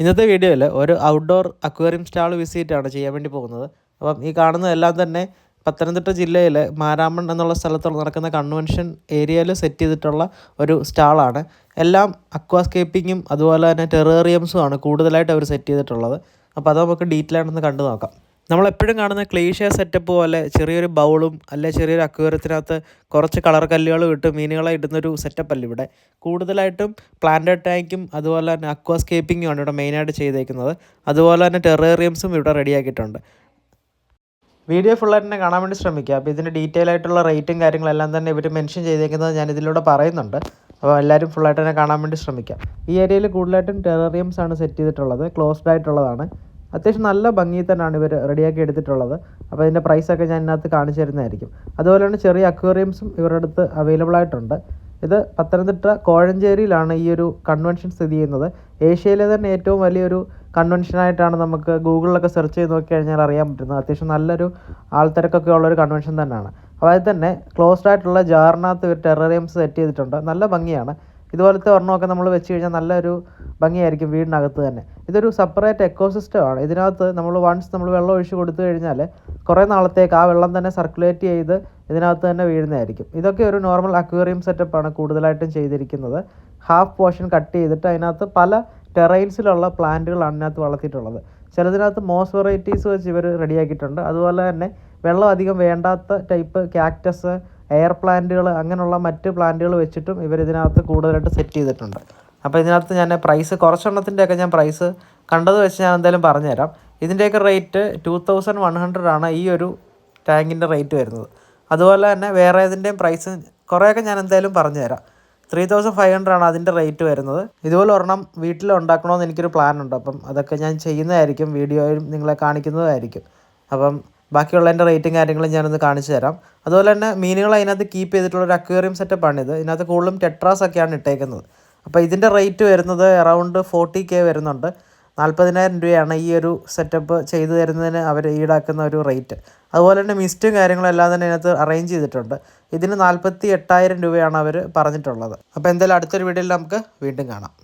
ഇന്നത്തെ വീഡിയോയിൽ ഒരു ഔട്ട്ഡോർ അക്വേറിയം സ്റ്റാൾ വിസിറ്റാണ് ചെയ്യാൻ വേണ്ടി പോകുന്നത്. അപ്പം ഈ കാണുന്നതെല്ലാം തന്നെ പത്തനംതിട്ട ജില്ലയിലെ മാരാമൺ എന്നുള്ള സ്ഥലത്തുള്ള നടക്കുന്ന കൺവെൻഷൻ ഏരിയയിൽ സെറ്റ് ചെയ്തിട്ടുള്ള ഒരു സ്റ്റാളാണ് എല്ലാം അക്വാസ്കേപ്പിങ്ങും അതുപോലെ തന്നെ ടെറേറിയംസും ആണ് കൂടുതലായിട്ട് അവർ സെറ്റ് ചെയ്തിട്ടുള്ളത്. അപ്പോൾ അത് നമുക്ക് ഡീറ്റെയിൽ ആയിട്ടൊന്ന് കണ്ടു നോക്കാം. നമ്മളെപ്പോഴും കാണുന്ന ക്ലീഷ്യ സെറ്റപ്പ് പോലെ ചെറിയൊരു ബൗളും അല്ലെ ചെറിയൊരു അക്വേറത്തിനകത്ത് കുറച്ച് കളർ കല്ലുകളും ഇട്ട് മീനുകളെ ഇടുന്നൊരു സെറ്റപ്പ് അല്ല ഇവിടെ. കൂടുതലായിട്ടും പ്ലാന്റഡ് ടാങ്കും അതുപോലെ തന്നെ അക്വാസ്കേപ്പിങ്ങും ആണ് ഇവിടെ മെയിനായിട്ട് ചെയ്തേക്കുന്നത്. അതുപോലെ തന്നെ ടെറേറിയംസും ഇവിടെ റെഡിയാക്കിയിട്ടുണ്ട് വീഡിയോ ഫുള്ളായിട്ട് തന്നെ കാണാൻ വേണ്ടി ശ്രമിക്കുക. അപ്പോൾ ഇതിന്റെ ഡീറ്റെയിൽ ആയിട്ടുള്ള റേറ്റും കാര്യങ്ങളെല്ലാം തന്നെ ഇവർ മെൻഷൻ ചെയ്തേക്കുന്നത് ഞാൻ ഇതിലൂടെ പറയുന്നുണ്ട്. അപ്പോൾ എല്ലാവരും ഫുള്ളായിട്ട് തന്നെ കാണാൻ വേണ്ടി ശ്രമിക്കുക. ഈ ഏരിയയിൽ കൂടുതലായിട്ടും ടെററിയംസ് ആണ് സെറ്റ് ചെയ്തിട്ടുള്ളത്. ക്ലോസ്ഡ് ആയിട്ടുള്ളതാണ്. അത്യാവശ്യം നല്ല ഭംഗിയിൽ തന്നെയാണ് ഇവർ റെഡിയാക്കി എടുത്തിട്ടുള്ളത്. അപ്പോൾ ഇതിന്റെ പ്രൈസൊക്കെ ഞാൻ ഇതിനകത്ത് കാണിച്ചു തരുന്നതായിരിക്കും. അതുപോലെ തന്നെ ചെറിയ അക്വേറിയംസും ഇവരുടെ അടുത്ത് അവൈലബിൾ ആയിട്ടുണ്ട്. ഇത് പത്തനംതിട്ട കോഴഞ്ചേരിയിലാണ് ഈ ഒരു കൺവെൻഷൻ സ്ഥിതി ചെയ്യുന്നത്. ഏഷ്യയിലെ തന്നെ ഏറ്റവും വലിയൊരു കൺവെൻഷനായിട്ടാണ് നമുക്ക് ഗൂഗിളിലൊക്കെ സെർച്ച് ചെയ്ത് നോക്കി കഴിഞ്ഞാൽ അറിയാൻ പറ്റുന്നത്. അത്യാവശ്യം നല്ലൊരു ആൾത്തിരക്കൊക്കെ ഉള്ളൊരു കൺവെൻഷൻ തന്നെയാണ്. അതായത് തന്നെ ക്ലോസ്ഡ് ആയിട്ടുള്ള ജാറിനകത്ത് ഒരു ടെററിയംസ് സെറ്റ് ചെയ്തിട്ടുണ്ട്. നല്ല ഭംഗിയാണ്. ഇതുപോലത്തെ ഒരെണ്ണമൊക്കെ നമ്മൾ വെച്ച് കഴിഞ്ഞാൽ നല്ലൊരു ഭംഗിയായിരിക്കും വീടിനകത്ത് തന്നെ. ഇതൊരു സെപ്പറേറ്റ് എക്കോസിസ്റ്റം ആണ്. ഇതിനകത്ത് നമ്മൾ വൺസ് നമ്മൾ വെള്ളം ഒഴിച്ച് കൊടുത്തു കഴിഞ്ഞാൽ കുറേ നാളത്തേക്ക് ആ വെള്ളം തന്നെ സർക്കുലേറ്റ് ചെയ്ത് ഇതിനകത്ത് തന്നെ വീഴുന്നതായിരിക്കും. ഇതൊക്കെ ഒരു നോർമൽ അക്വേറിയം സെറ്റപ്പാണ് കൂടുതലായിട്ടും ചെയ്തിരിക്കുന്നത്. ഹാഫ് പോർഷൻ കട്ട് ചെയ്തിട്ട് അതിനകത്ത് പല ടെറൈൻസിലുള്ള പ്ലാന്റുകളാണ് ഇതിനകത്ത് വളർത്തിയിട്ടുള്ളത്. ചിലതിനകത്ത് മോസ് വെറൈറ്റീസ് വെച്ച് ഇവർ റെഡിയാക്കിയിട്ടുണ്ട് അതുപോലെ തന്നെ വെള്ളം അധികം വേണ്ടാത്ത ടൈപ്പ് ക്യാക്ടസ് എയർ പ്ലാന്റുകൾ അങ്ങനെയുള്ള മറ്റ് പ്ലാന്റുകൾ വെച്ചിട്ടും ഇവർ ഇതിനകത്ത് കൂടുതലായിട്ട് സെറ്റ് ചെയ്തിട്ടുണ്ട്. അപ്പോൾ ഇതിനകത്ത് ഞാൻ പ്രൈസ് കുറച്ചെണ്ണത്തിന്റെയൊക്കെ ഞാൻ പ്രൈസ് കണ്ടത് വെച്ച് ഞാൻ എന്തായാലും പറഞ്ഞുതരാം. ഇതിന്റെയൊക്കെ rate two thousand one hundred ആണ് ഈ ഒരു ടാങ്കിന്റെ റേറ്റ് വരുന്നത്. അതുപോലെ തന്നെ വേറെ ഇതിന്റെയും പ്രൈസ് കുറേയൊക്കെ ഞാൻ എന്തായാലും പറഞ്ഞുതരാം. ത്രീ തൗസൻഡ് ഫൈവ് ഹൺഡ്രഡ് ആണ് അതിന്റെ റേറ്റ് വരുന്നത്. ഇതുപോലെ ഒരെണ്ണം വീട്ടിൽ ഉണ്ടാക്കണമെന്ന് എനിക്കൊരു പ്ലാൻ ഉണ്ട്. അപ്പം അതൊക്കെ ഞാൻ ചെയ്യുന്നതായിരിക്കും. വീഡിയോയിൽ നിങ്ങളെ കാണിക്കുന്നതായിരിക്കും. അപ്പം ബാക്കിയുള്ളതിന്റെ റേറ്റും കാര്യങ്ങളും ഞാനൊന്ന് കാണിച്ചു തരാം. അതുപോലെ തന്നെ മീനുകൾ അതിനകത്ത് കീപ്പ് ചെയ്തിട്ടുള്ള ഒരു അക്വേറിയം സെറ്റപ്പാണിത് ഇതിനകത്ത് കൂടുതലും ടെട്രാസ് ഒക്കെയാണ് ഇട്ടേക്കുന്നത്. അപ്പോൾ ഇതിന്റെ റേറ്റ് വരുന്നത് അറൗണ്ട് ഫോർട്ടി കെ വരുന്നുണ്ട്. നാൽപ്പതിനായിരം രൂപയാണ് ഈ ഒരു സെറ്റപ്പ് ചെയ്തു തരുന്നതിന് അവർ ഈടാക്കുന്ന ഒരു റേറ്റ്. അതുപോലെ തന്നെ മിസ്റ്റും കാര്യങ്ങളും എല്ലാം തന്നെ ഇതിനകത്ത് അറേഞ്ച് ചെയ്തിട്ടുണ്ട്. ഇതിന് നാൽപ്പത്തി എട്ടായിരം രൂപയാണ് അവർ പറഞ്ഞിട്ടുള്ളത്. അപ്പോൾ എന്തായാലും അടുത്തൊരു വീഡിയോയിൽ നമുക്ക് വീണ്ടും കാണാം.